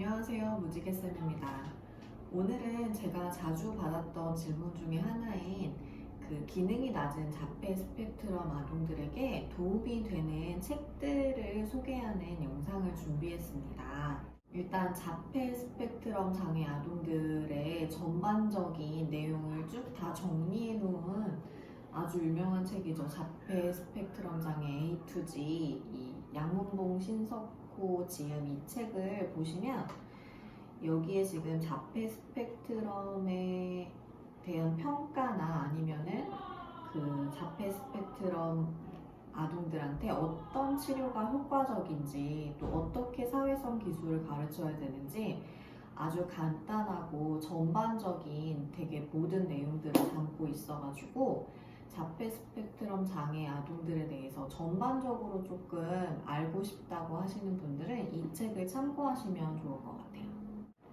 안녕하세요. 무지개쌤입니다. 오늘은 제가 자주 받았던 질문 중에 하나인 그 기능이 낮은 자폐 스펙트럼 아동들에게 도움이 되는 책들을 소개하는 영상을 준비했습니다. 일단 자폐 스펙트럼 장애 아동들의 전반적인 내용을 쭉 다 정리해 놓은 아주 유명한 책이죠. 자폐 스펙트럼 장애 A to G 이 양문봉 신석호 지음 이 책을 보시면 여기에 지금 자폐 스펙트럼에 대한 평가나 아니면은 그 자폐 스펙트럼 아동들한테 어떤 치료가 효과적인지 또 어떻게 사회성 기술을 가르쳐야 되는지 아주 간단하고 전반적인 되게 모든 내용들을 담고 있어가지고 자폐 스펙트럼 장애 아동들에 대해서 전반적으로 조금 알고 싶다고 하시는 분들은 이 책을 참고하시면 좋을 것 같아요.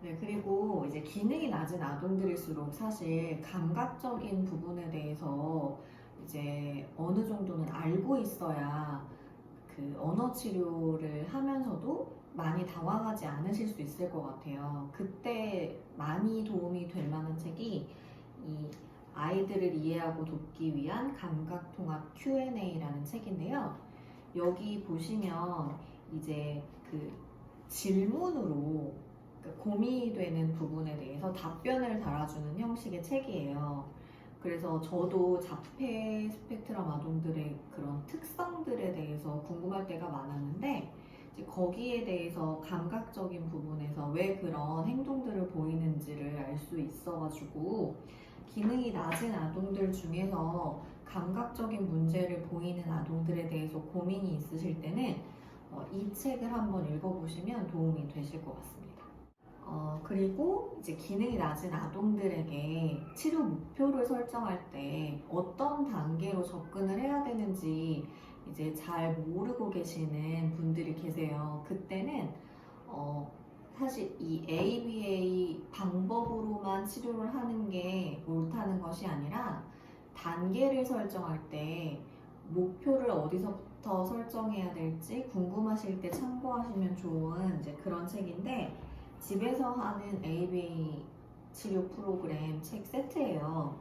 네, 그리고 이제 기능이 낮은 아동들일수록 사실 감각적인 부분에 대해서 이제 어느 정도는 알고 있어야 그 언어 치료를 하면서도 많이 당황하지 않으실 수 있을 것 같아요. 그때 많이 도움이 될 만한 책이 이 아이들을 이해하고 돕기 위한 감각통합 Q&A라는 책인데요. 여기 보시면 이제 그 질문으로 그러니까 고민이 되는 부분에 대해서 답변을 달아주는 형식의 책이에요. 그래서 저도 자폐 스펙트럼 아동들의 그런 특성들에 대해서 궁금할 때가 많았는데 거기에 대해서 감각적인 부분에서 왜 그런 행동들을 보이는지를 알 수 있어가지고 기능이 낮은 아동들 중에서 감각적인 문제를 보이는 아동들에 대해서 고민이 있으실 때는 어, 이 책을 한번 읽어보시면 도움이 되실 것 같습니다. 어, 그리고 이제 기능이 낮은 아동들에게 치료 목표를 설정할 때 어떤 단계로 접근을 해야 되는지 이제 잘 모르고 계시는 분들이 계세요. 그때는 어, 사실 이 ABA 방법으로만 치료를 하는 게 옳다는 것이 아니라 단계를 설정할 때 목표를 어디서부터 설정해야 될지 궁금하실 때 참고하시면 좋은 이제 그런 책인데 집에서 하는 ABA 치료 프로그램 책 세트예요.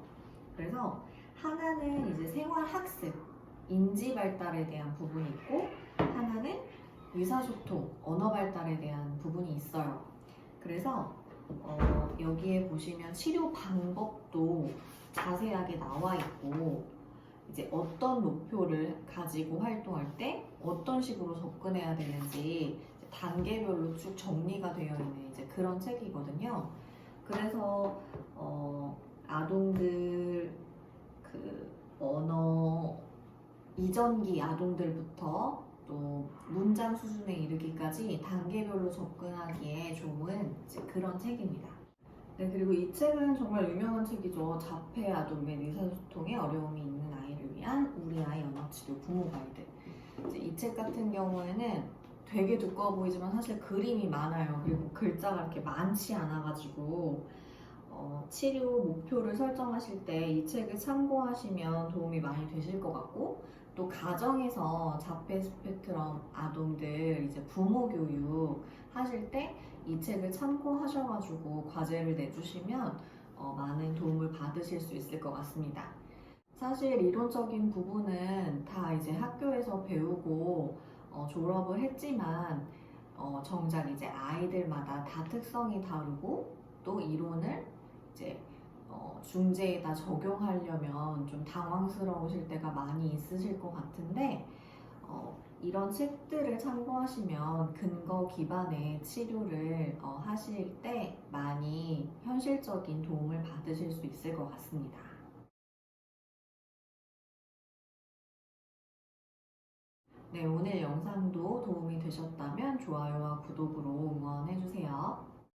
그래서 하나는 이제 생활 학습, 인지 발달에 대한 부분이 있고 하나는 의사소통, 언어 발달에 대한 부분이 있어요. 그래서 어, 여기에 보시면 치료 방법도 자세하게 나와 있고 이제 어떤 목표를 가지고 활동할 때 어떤 식으로 접근해야 되는지 단계별로 쭉 정리가 되어 있는 이제 그런 책이거든요. 그래서 어, 아동들 그 언어 이전기 아동들부터 또 문장 수준에 이르기까지 단계별로 접근하기에 좋은 그런 책입니다. 네, 그리고 이 책은 정말 유명한 책이죠. 자폐 아동 및 의사소통에 어려움이 있는 아이를 위한 우리 아이 언어치료 부모 가이드. 이 책 같은 경우에는 되게 두꺼워 보이지만 사실 그림이 많아요. 그리고 글자가 이렇게 많지 않아가지고 어, 치료 목표를 설정하실 때 이 책을 참고하시면 도움이 많이 되실 것 같고 또 가정에서 자폐 스펙트럼 아동들 이제 부모 교육 하실 때 이 책을 참고하셔가지고 과제를 내주시면 어, 많은 도움을 받으실 수 있을 것 같습니다. 사실 이론적인 부분은 다 이제 학교에서 배우고 어, 졸업을 했지만 어, 정작 이제 아이들마다 다 특성이 다르고 또 이론을 이제 어, 중재에 다 적용하려면 좀 당황스러우실 때가 많이 있으실 것 같은데 어, 이런 책들을 참고하시면 근거 기반의 치료를 어, 하실 때 많이 현실적인 도움을 받으실 수 있을 것 같습니다. 네, 오늘 영상도 도움이 되셨다면 좋아요와 구독으로 응원해주세요.